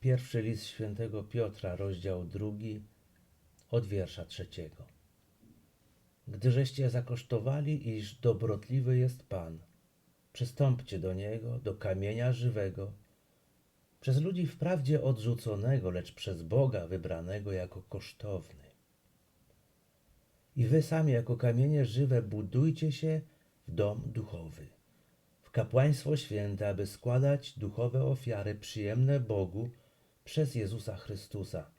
Pierwszy list świętego Piotra, rozdział drugi, od wiersza trzeciego. Gdyżeście zakosztowali, iż dobrotliwy jest Pan, przystąpcie do Niego, do kamienia żywego, przez ludzi wprawdzie odrzuconego, lecz przez Boga wybranego jako kosztowny. I wy sami jako kamienie żywe budujcie się w dom duchowy, w kapłaństwo święte, aby składać duchowe ofiary przyjemne Bogu przez Jezusa Chrystusa.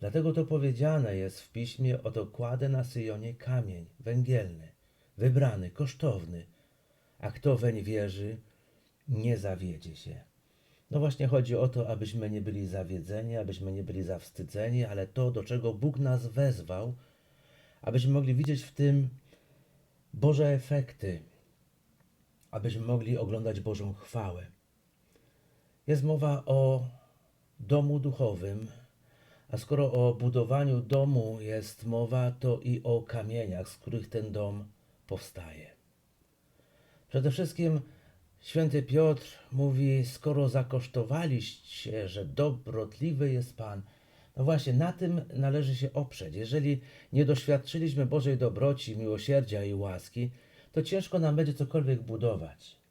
Dlatego to powiedziane jest w piśmie: Oto kładę na Syjonie kamień węgielny, wybrany, kosztowny, a kto weń wierzy, nie zawiedzie się. No właśnie chodzi o to, abyśmy nie byli zawiedzeni, abyśmy nie byli zawstydzeni, ale to, do czego Bóg nas wezwał, abyśmy mogli widzieć w tym Boże efekty, abyśmy mogli oglądać Bożą chwałę. Jest mowa o domu duchowym, a skoro o budowaniu domu jest mowa, to i o kamieniach, z których ten dom powstaje. Przede wszystkim święty Piotr mówi: Skoro zakosztowaliście, że dobrotliwy jest Pan, no właśnie na tym należy się oprzeć. Jeżeli nie doświadczyliśmy Bożej dobroci, miłosierdzia i łaski, to ciężko nam będzie cokolwiek budować.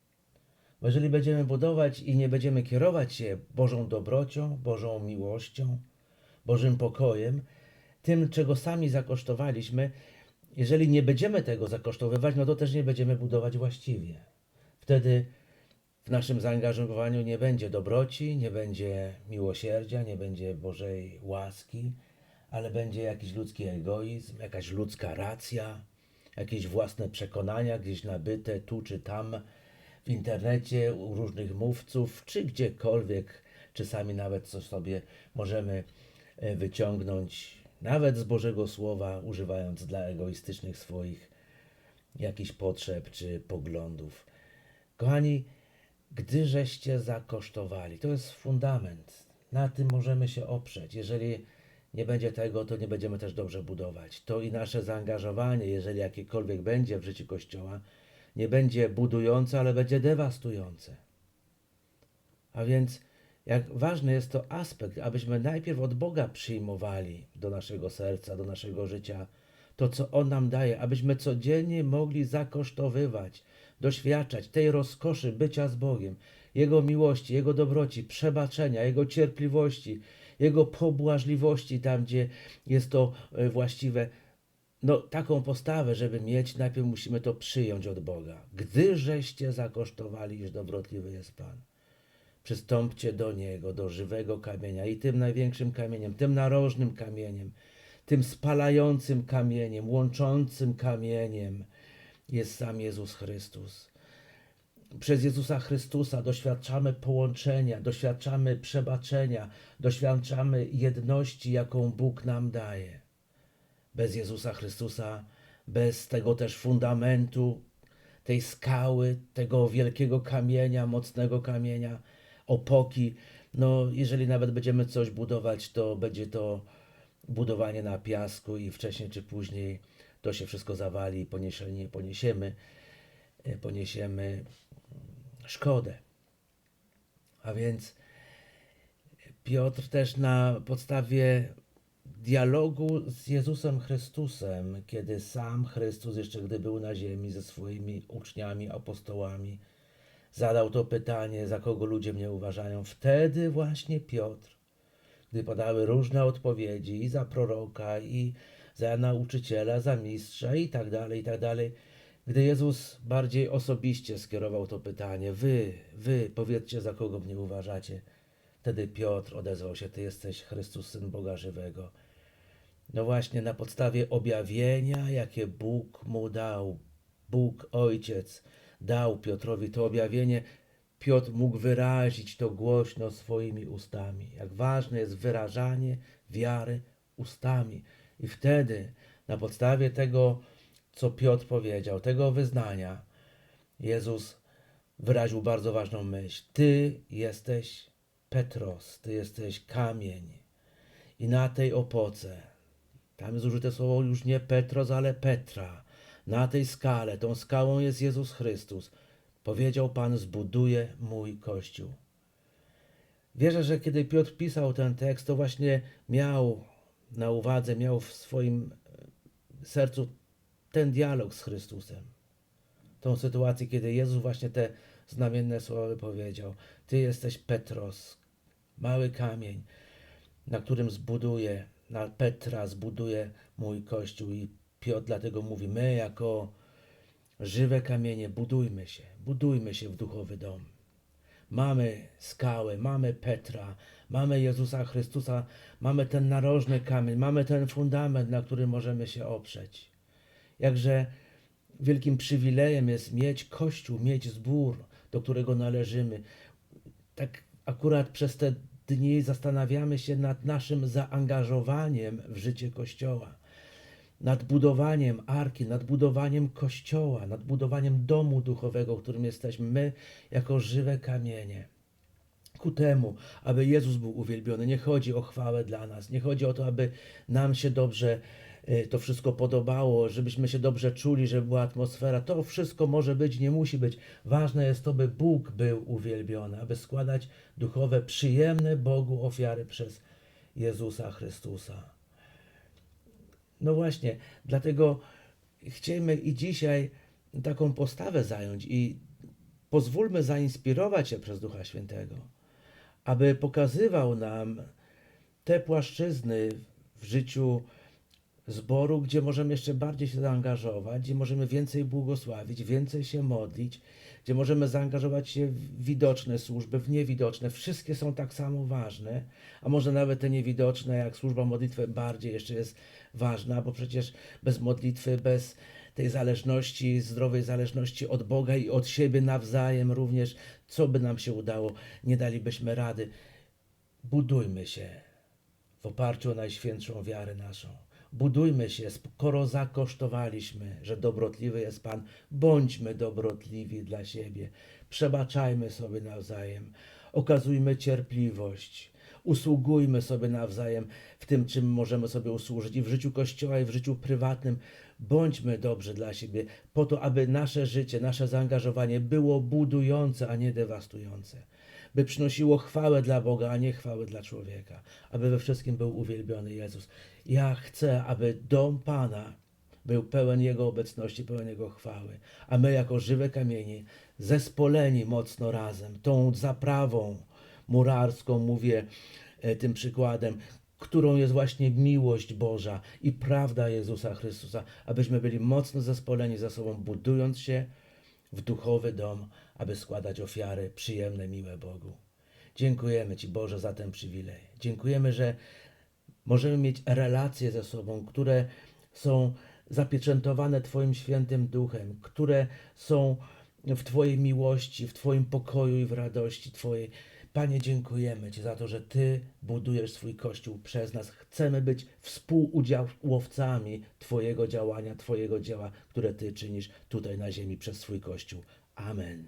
Bo jeżeli będziemy budować i nie będziemy kierować się Bożą dobrocią, Bożą miłością, Bożym pokojem, tym, czego sami zakosztowaliśmy, jeżeli nie będziemy tego zakosztowywać, no to też nie będziemy budować właściwie. Wtedy w naszym zaangażowaniu nie będzie dobroci, nie będzie miłosierdzia, nie będzie Bożej łaski, ale będzie jakiś ludzki egoizm, jakaś ludzka racja, jakieś własne przekonania gdzieś nabyte tu czy tam w internecie u różnych mówców, czy gdziekolwiek, czasami nawet coś sobie możemy e, wyciągnąć, nawet z Bożego Słowa, używając dla egoistycznych swoich jakichś potrzeb czy poglądów. Kochani, gdy żeście zakosztowali, to jest fundament. Na tym możemy się oprzeć. Jeżeli nie będzie tego, to nie będziemy też dobrze budować. To i nasze zaangażowanie, jeżeli jakiekolwiek będzie w życiu Kościoła, nie będzie budujące, ale będzie dewastujące. A więc jak ważny jest to aspekt, abyśmy najpierw od Boga przyjmowali do naszego serca, do naszego życia to, co On nam daje, abyśmy codziennie mogli zakosztowywać, doświadczać tej rozkoszy bycia z Bogiem, Jego miłości, Jego dobroci, przebaczenia, Jego cierpliwości, Jego pobłażliwości tam, gdzie jest to e, właściwe. No, taką postawę, żeby mieć, najpierw musimy to przyjąć od Boga. Gdy żeście zakosztowali, iż dobrotliwy jest Pan przystąpcie do Niego, do żywego kamienia i tym największym kamieniem, tym narożnym kamieniem, tym spalającym kamieniem, łączącym kamieniem jest sam Jezus Chrystus. Przez Jezusa Chrystusa doświadczamy połączenia, doświadczamy przebaczenia, doświadczamy jedności, jaką Bóg nam daje. Bez Jezusa Chrystusa, bez tego też fundamentu, tej skały, tego wielkiego kamienia, mocnego kamienia, opoki. No, jeżeli nawet będziemy coś budować, to będzie to budowanie na piasku i wcześniej czy później to się wszystko zawali i poniesiemy, poniesiemy, poniesiemy szkodę. A więc Piotr też na podstawie dialogu z Jezusem Chrystusem, kiedy sam Chrystus, jeszcze gdy był na ziemi ze swoimi uczniami, apostołami, zadał to pytanie, za kogo ludzie mnie uważają. Wtedy właśnie Piotr, gdy podały różne odpowiedzi i za proroka, i za nauczyciela, za mistrza i tak dalej, i tak dalej, gdy Jezus bardziej osobiście skierował to pytanie, wy, wy, powiedzcie, za kogo mnie uważacie. Wtedy Piotr odezwał się, ty jesteś Chrystus, Syn Boga Żywego. No właśnie na podstawie objawienia, jakie Bóg mu dał, Bóg Ojciec dał Piotrowi to objawienie, Piotr mógł wyrazić to głośno swoimi ustami. Jak ważne jest wyrażanie wiary ustami. I wtedy, na podstawie tego, co Piotr powiedział, tego wyznania, Jezus wyraził bardzo ważną myśl. Ty jesteś Petros, ty jesteś kamień. I na tej opoce, tam jest użyte słowo już nie Petros, ale Petra. Na tej skale, tą skałą jest Jezus Chrystus. Powiedział Pan, zbuduję mój kościół. Wierzę, że kiedy Piotr pisał ten tekst, to właśnie miał na uwadze, miał w swoim e, sercu ten dialog z Chrystusem. Tą sytuację, kiedy Jezus właśnie te znamienne słowa powiedział: Ty jesteś Petros, mały kamień, na którym zbuduję, na Petra zbuduję mój kościół. I Piotr dlatego mówi: My, jako żywe kamienie, budujmy się, budujmy się w duchowy dom. Mamy skałę, mamy Petra, mamy Jezusa Chrystusa, mamy ten narożny kamień, mamy ten fundament, na który możemy się oprzeć. Jakże wielkim przywilejem jest mieć kościół, mieć zbór, do którego należymy. Tak akurat przez te dni zastanawiamy się nad naszym zaangażowaniem w życie Kościoła, nad budowaniem arki, nad budowaniem Kościoła, nad budowaniem domu duchowego, którym jesteśmy my jako żywe kamienie ku temu, aby Jezus był uwielbiony. Nie chodzi o chwałę dla nas, nie chodzi o to, aby nam się dobrze to wszystko podobało, żebyśmy się dobrze czuli, żeby była atmosfera. To wszystko może być, nie musi być. Ważne jest to, by Bóg był uwielbiony, aby składać duchowe, przyjemne Bogu ofiary przez Jezusa Chrystusa. No właśnie, dlatego chcemy i dzisiaj taką postawę zająć i pozwólmy zainspirować się przez Ducha Świętego, aby pokazywał nam te płaszczyzny w życiu zboru, gdzie możemy jeszcze bardziej się zaangażować, gdzie możemy więcej błogosławić, więcej się modlić, gdzie możemy zaangażować się w widoczne służby, w niewidoczne. Wszystkie są tak samo ważne, a może nawet te niewidoczne, jak służba modlitwy, bardziej jeszcze jest ważna, bo przecież bez modlitwy, bez tej zależności, zdrowej zależności od Boga i od siebie nawzajem również, co by nam się udało, nie dalibyśmy rady. Budujmy się w oparciu o najświętszą wiarę naszą. Budujmy się, skoro zakosztowaliśmy, że dobrotliwy jest Pan, bądźmy dobrotliwi dla siebie. Przebaczajmy sobie nawzajem, okazujmy cierpliwość, usługujmy sobie nawzajem w tym, czym możemy sobie usłużyć i w życiu Kościoła, i w życiu prywatnym. Bądźmy dobrzy dla siebie, po to, aby nasze życie, nasze zaangażowanie było budujące, a nie dewastujące by przynosiło chwałę dla Boga, a nie chwałę dla człowieka, aby we wszystkim był uwielbiony Jezus. Ja chcę, aby dom Pana był pełen Jego obecności, pełen Jego chwały, a my jako żywe kamienie, zespoleni mocno razem, tą zaprawą murarską, mówię e, tym przykładem, którą jest właśnie miłość Boża i prawda Jezusa Chrystusa, abyśmy byli mocno zespoleni ze sobą, budując się w duchowy dom, aby składać ofiary przyjemne, miłe Bogu. Dziękujemy Ci, Boże, za ten przywilej. Dziękujemy, że możemy mieć relacje ze sobą, które są zapieczętowane Twoim świętym duchem, które są w Twojej miłości, w Twoim pokoju i w radości Twojej. Panie, dziękujemy Ci za to, że Ty budujesz swój Kościół przez nas. Chcemy być współudziałowcami Twojego działania, Twojego dzieła, które Ty czynisz tutaj na ziemi przez swój Kościół. Amen.